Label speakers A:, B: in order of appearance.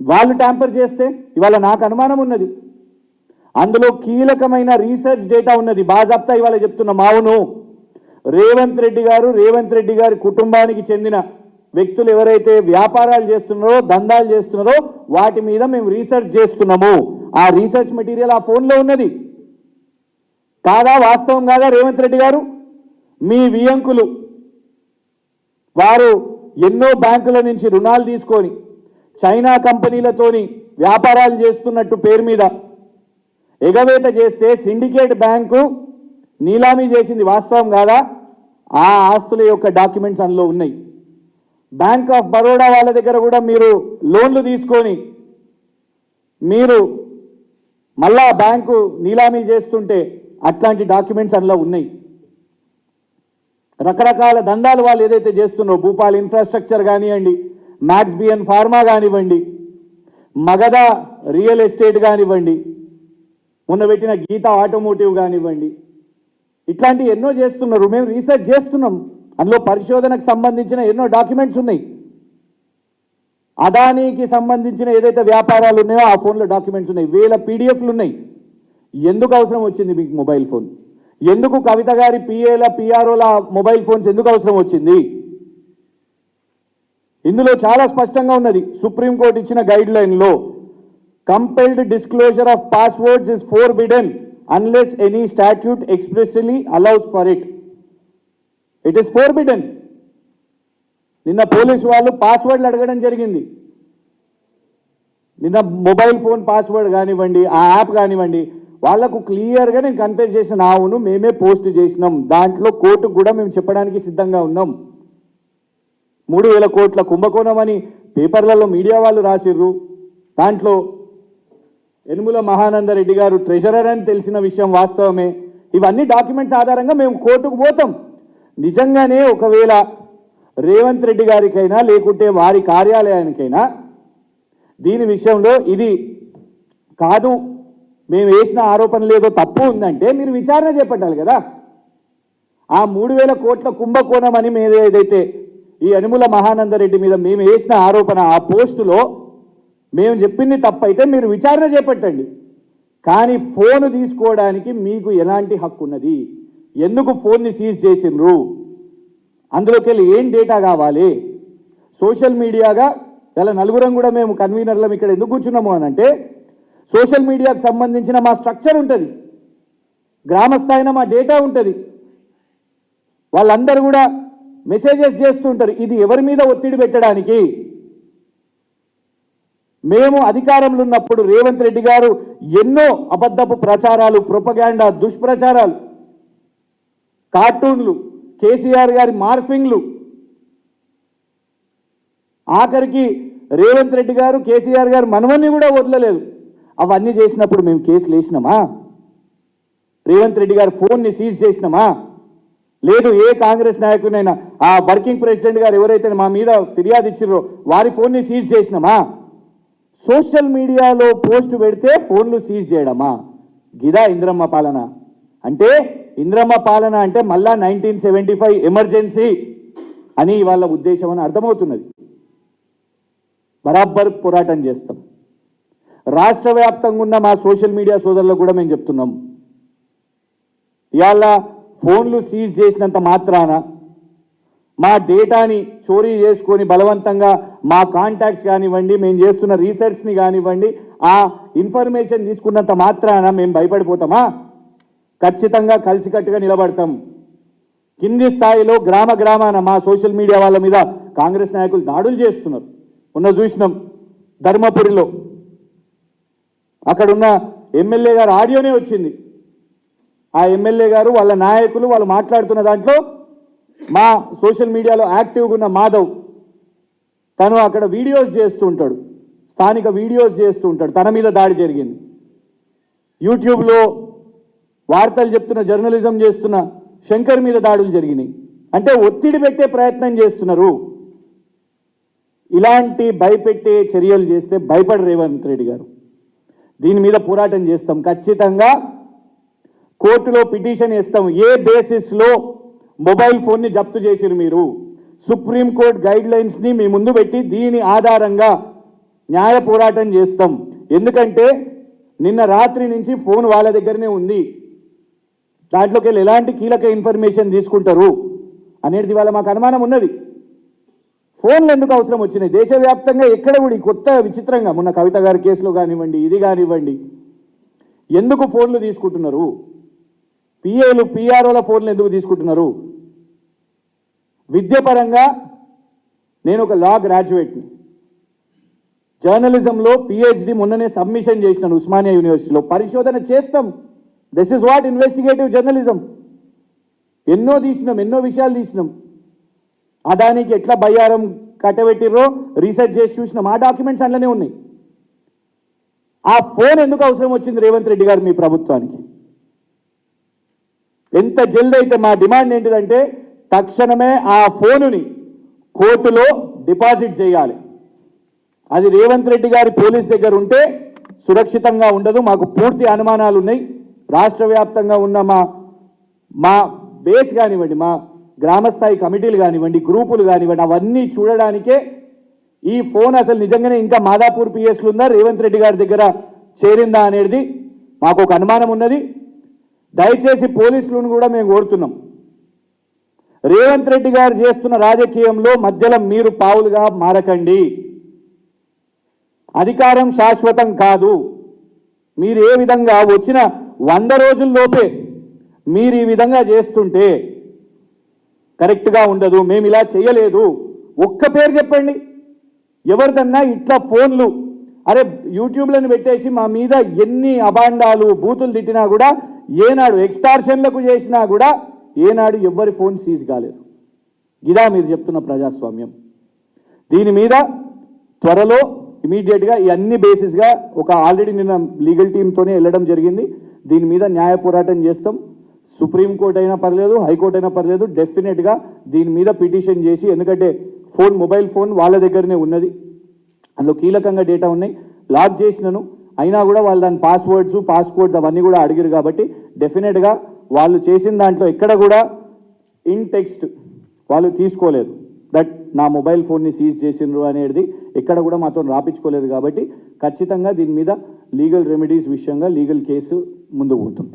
A: వాళ్ళు ట్యాంపర్ చేస్తే ఇవాళ నాకు అనుమానం ఉన్నది. అందులో కీలకమైన రీసెర్చ్ డేటా ఉన్నది. బాజప్తా ఇవాళ చెప్తున్నాం అవును రేవంత్ రెడ్డి గారు రేవంత్ రెడ్డి గారి కుటుంబానికి చెందిన వ్యక్తులు ఎవరైతే వ్యాపారాలు చేస్తున్నారో దందాలు చేస్తున్నారో వాటి మీద మేము రీసెర్చ్ చేస్తున్నాము. ఆ రీసెర్చ్ మెటీరియల్ ఆ ఫోన్లో ఉన్నది. కాదా? వాస్తవం కాదా రేవంత్ రెడ్డి గారు? మీ వియంకులు వారు ఎన్నో బ్యాంకుల నుంచి రుణాలు తీసుకొని చైనా కంపెనీలతోని వ్యాపారాలు చేస్తున్నట్టు పేరు మీద ఎగవేత చేస్తే సిండికేట్ బ్యాంకు నీలామీ చేసింది వాస్తవం కాదా? ఆ ఆస్తుల యొక్క డాక్యుమెంట్స్ అందులో ఉన్నాయి. బ్యాంక్ ఆఫ్ బరోడా వాళ్ళ దగ్గర కూడా మీరు లోన్లు తీసుకొని మీరు మళ్ళా బ్యాంకు నీలామీ చేస్తుంటే అట్లాంటి డాక్యుమెంట్స్ అందులో ఉన్నాయి. రకరకాల దందాలు వాళ్ళు ఏదైతే చేస్తున్నారో భూపాల్ ఇన్ఫ్రాస్ట్రక్చర్ కానివ్వండి మ్యాక్స్ బిఎన్ ఫార్మా కానివ్వండి మగధ రియల్ ఎస్టేట్ కానివ్వండి మొన్న పెట్టిన గీత ఆటోమోటివ్ కానివ్వండి ఇట్లాంటి ఎన్నో చేస్తున్నారు. మేము రీసెర్చ్ చేస్తున్నాం. అందులో పరిశోధనకు సంబంధించిన ఎన్నో డాక్యుమెంట్స్ ఉన్నాయి. అదానీకి సంబంధించిన ఏదైతే వ్యాపారాలు ఉన్నాయో ఆ ఫోన్లో డాక్యుమెంట్స్ ఉన్నాయి. వేల పీడిఎఫ్లు ఉన్నాయి. ఎందుకు అవసరం వచ్చింది మీకు మొబైల్ ఫోన్? ఎందుకు కవిత గారి పిఏల పిఆర్ఓల మొబైల్ ఫోన్స్ ఎందుకు అవసరం వచ్చింది? ఇందులో చాలా స్పష్టంగా ఉన్నది. సుప్రీంకోర్టు ఇచ్చిన గైడ్ లైన్లో compelled disclosure of passwords is forbidden unless any statute expressly allows for it. It is forbidden నిన్న పోలీసు వాళ్ళు పాస్వర్డ్లు అడగడం జరిగింది. నిన్న మొబైల్ ఫోన్ పాస్వర్డ్ కానివ్వండి ఆ యాప్ కానివ్వండి వాళ్ళకు క్లియర్గా నేను కన్ఫ్యూజ్ చేసిన అవును మేమే పోస్ట్ చేసినాం. దాంట్లో కోర్టుకు కూడా మేము చెప్పడానికి సిద్ధంగా ఉన్నాం. మూడు వేల కోట్ల కుంభకోణం అని పేపర్లలో మీడియా వాళ్ళు రాసిర్రు. దాంట్లో యనుముల మహానందరెడ్డి గారు ట్రెజరర్ అని తెలిసిన విషయం వాస్తవమే. ఇవన్నీ డాక్యుమెంట్స్ ఆధారంగా మేము కోర్టుకు పోతాం. నిజంగానే ఒకవేళ రేవంత్ రెడ్డి గారికైనా లేకుంటే వారి కార్యాలయానికైనా దీని విషయంలో ఇది కాదు. మేము వేసిన ఆరోపణలు లేదో తప్పు ఉందంటే మీరు విచారణ చేపట్టాలి కదా. ఆ మూడు వేల కోట్ల కుంభకోణం అని మీద ఏదైతే ఈ అనుముల మహానందరెడ్డి మీద మేము వేసిన ఆరోపణ ఆ పోస్టులో మేము చెప్పింది తప్పైతే మీరు విచారణ చేపట్టండి. కానీ ఫోన్ తీసుకోవడానికి మీకు ఎలాంటి హక్కు ఉన్నది? ఎందుకు ఫోన్ని సీజ్ చేసిండ్రు? అందులోకి వెళ్ళి ఏం డేటా కావాలి? సోషల్ మీడియాగా ఇలా నలుగురం కూడా మేము కన్వీనర్లం ఇక్కడ ఎందుకు కూర్చున్నాము అని అంటే సోషల్ మీడియాకు సంబంధించిన మా స్ట్రక్చర్ ఉంటుంది. గ్రామ స్థాయిన మా డేటా ఉంటుంది. వాళ్ళందరూ కూడా మెసేజెస్ చేస్తుంటారు. ఇది ఎవరి మీద ఒత్తిడి పెట్టడానికి? మేము అధికారంలో ఉన్నప్పుడు రేవంత్ రెడ్డి గారు ఎన్నో అబద్ధపు ప్రచారాలు ప్రొపగాండా దుష్ప్రచారాలు కార్టూన్లు కేసీఆర్ గారి మార్ఫింగ్లు. ఆఖరికి రేవంత్ రెడ్డి గారు కేసీఆర్ గారు మనవన్ని కూడా వదలలేదు. అవన్నీ చేసినప్పుడు మేము కేసులు వేసినామా? రేవంత్ రెడ్డి గారు ఫోన్ని సీజ్ చేసినామా? లేదు ఏ కాంగ్రెస్ నాయకునైనా ఆ వర్కింగ్ ప్రెసిడెంట్ గారు ఎవరైతే మా మీద ఫిర్యాదు ఇచ్చిర్రో వారి ఫోన్ని సీజ్ చేసినామా? సోషల్ మీడియాలో పోస్ట్ పెడితే ఫోన్లు సీజ్ చేయడమా? గిదా ఇంద్రమ్మ పాలన. అంటే ఇంద్రమ్మ పాలన అంటే మళ్ళా నైన్టీన్ సెవెంటీ ఫైవ్ ఎమర్జెన్సీ అని వాళ్ళ ఉద్దేశం అని అర్థమవుతున్నది. బరాబర్ పోరాటం చేస్తాం. రాష్ట్ర వ్యాప్తంగా ఉన్న మా సోషల్ మీడియా సోదరులకు కూడా మేము చెప్తున్నాం. ఇవాళ ఫోన్లు సీజ్ చేసినంత మాత్రాన మా డేటాని చోరీ చేసుకొని బలవంతంగా మా కాంటాక్ట్స్ కానివ్వండి మేము చేస్తున్న రీసెర్చ్ని కానివ్వండి ఆ ఇన్ఫర్మేషన్ తీసుకున్నంత మాత్రాన మేము భయపడిపోతామా? ఖచ్చితంగా కలిసికట్టుగా నిలబడతాం. కింది స్థాయిలో గ్రామ గ్రామాన మా సోషల్ మీడియా వాళ్ళ మీద కాంగ్రెస్ నాయకులు దాడులు చేస్తున్నారు. ఉన్న చూసినాం ధర్మపురిలో. అక్కడున్న ఎమ్మెల్యే గారు ఆడియోనే వచ్చింది. ఆ ఎమ్మెల్యే గారు వాళ్ళ నాయకులు వాళ్ళు మాట్లాడుతున్న దాంట్లో మా సోషల్ మీడియాలో యాక్టివ్గా ఉన్న మాధవ్ తను అక్కడ వీడియోస్ చేస్తూ ఉంటాడు. స్థానిక వీడియోస్ చేస్తూ ఉంటాడు. తన మీద దాడి జరిగింది. యూట్యూబ్లో వార్తలు చెప్తున్న జర్నలిజం చేస్తున్న శంకర్ మీద దాడులు జరిగినాయి. అంటే ఒత్తిడి పెట్టే ప్రయత్నం చేస్తున్నారు. ఇలాంటి భయపెట్టే చర్యలు చేస్తే భయపడ రేవంత్ రెడ్డి గారు. దీని మీద పోరాటం చేస్తాం. ఖచ్చితంగా కోర్టులో పిటిషన్ ఇస్తాం ఏ బేసిస్లో మొబైల్ ఫోన్ని జప్తు చేసిరు మీరు? సుప్రీంకోర్టు గైడ్ లైన్స్ని మీ ముందు పెట్టి దీని ఆధారంగా న్యాయ పోరాటం చేస్తాం. ఎందుకంటే నిన్న రాత్రి నుంచి ఫోన్ వాళ్ళ దగ్గరనే ఉంది. దాంట్లోకి వెళ్ళి ఎలాంటి కీలక ఇన్ఫర్మేషన్ తీసుకుంటారు అనేది ఇవాళ మాకు అనుమానం ఉన్నది. ఫోన్లు ఎందుకు అవసరం వచ్చినాయి? దేశవ్యాప్తంగా ఎక్కడ కూడా కొత్త విచిత్రంగా మొన్న కవిత గారి కేసులో కానివ్వండి ఇది కానివ్వండి ఎందుకు ఫోన్లు తీసుకుంటున్నారు? పిఏలు పిఆర్ఓల ఫోన్లు ఎందుకు తీసుకుంటున్నారు? విద్యపరంగా నేను ఒక లా గ్రాడ్యుయేట్ని. జర్నలిజంలో పిహెచ్డి మొన్ననే సబ్మిషన్ చేసినాను ఉస్మానియా యూనివర్సిటీలో. పరిశోధన చేస్తాం. This is what investigative journalism ఎన్నో తీసినాం ఎన్నో విషయాలు తీసినాం. అదానికి ఎట్లా బయ్యారం కట్టబెట్టిర్రో రీసెర్చ్ చేసి చూసినాం. ఆ డాక్యుమెంట్స్ అందులోనే ఉన్నాయి. ఆ ఫోన్ ఎందుకు అవసరం వచ్చింది రేవంత్ రెడ్డి గారు మీ ప్రభుత్వానికి? ఎంత జల్ది అయితే మా డిమాండ్ ఏంటిదంటే తక్షణమే ఆ ఫోనుని కోర్టులో డిపాజిట్ చేయాలి. అది రేవంత్ రెడ్డి గారి పోలీస్ దగ్గర ఉంటే సురక్షితంగా ఉండదు. మాకు పూర్తి అనుమానాలు ఉన్నాయి రాష్ట్ర వ్యాప్తంగా ఉన్న మా మా బేస్ కానివ్వండి మా గ్రామస్థాయి కమిటీలు కానివ్వండి గ్రూపులు కానివ్వండి అవన్నీ చూడడానికే ఈ ఫోన్ అసలు నిజంగానే ఇంకా మాదాపూర్ పిఎస్లు ఉందా రేవంత్ రెడ్డి గారి దగ్గర చేరిందా అనేది మాకు ఒక అనుమానం ఉన్నది. దయచేసి పోలీసులను కూడా మేము కోరుతున్నాం. రేవంత్ రెడ్డి గారు చేస్తున్న రాజకీయంలో మధ్యలో మీరు పావులుగా మారకండి. అధికారం శాశ్వతం కాదు. మీరు ఏ విధంగా వచ్చిన వంద రోజుల్లోపే మీరు ఈ విధంగా చేస్తుంటే కరెక్ట్గా ఉండదు. మేము ఇలా చేయలేదు. ఒక్క పేరు చెప్పండి. ఎవరిదన్నా ఇట్లా ఫోన్లు అరే యూట్యూబ్లను పెట్టేసి మా మీద ఎన్ని అబాండాలు బూతులు తిట్టినా కూడా ఏనాడు ఎక్స్టార్షన్లకు చేసినా కూడా ఏనాడు ఎవ్వరి ఫోన్ సీజ్ కాలేదు. ఇదా మీరు చెప్తున్న ప్రజాస్వామ్యం. దీని మీద త్వరలో ఇమీడియట్గా ఈ అన్ని బేసిస్గా ఒక ఆల్రెడీ నిన్న లీగల్ టీంతోనే వెళ్ళడం జరిగింది. దీని మీద న్యాయ పోరాటం చేస్తాం. సుప్రీంకోర్టు అయినా పర్లేదు హైకోర్టు అయినా పర్లేదు డెఫినెట్గా దీని మీద పిటిషన్ చేసి ఎందుకంటే ఫోన్ మొబైల్ ఫోన్ వాళ్ళ దగ్గరనే ఉన్నది. అందులో కీలకంగా డేటా ఉన్నాయి. లాక్ చేసినను. అయినా కూడా వాళ్ళు దాని పాస్వర్డ్స్ పాస్కోడ్స్ అవన్నీ కూడా అడిగారు కాబట్టి డెఫినెట్గా వాళ్ళు చేసిన దాంట్లో ఎక్కడ కూడా ఇన్ టెక్స్ట్ వాళ్ళు తీసుకోలేదు. దట్ నా మొబైల్ ఫోన్ని సీజ్ చేసిండ్రు అనేది ఎక్కడ కూడా మాతో రాపించుకోలేదు కాబట్టి ఖచ్చితంగా దీని మీద లీగల్ రెమెడీస్ విషయంగా లీగల్ కేసు ముందుకు పోతుంది.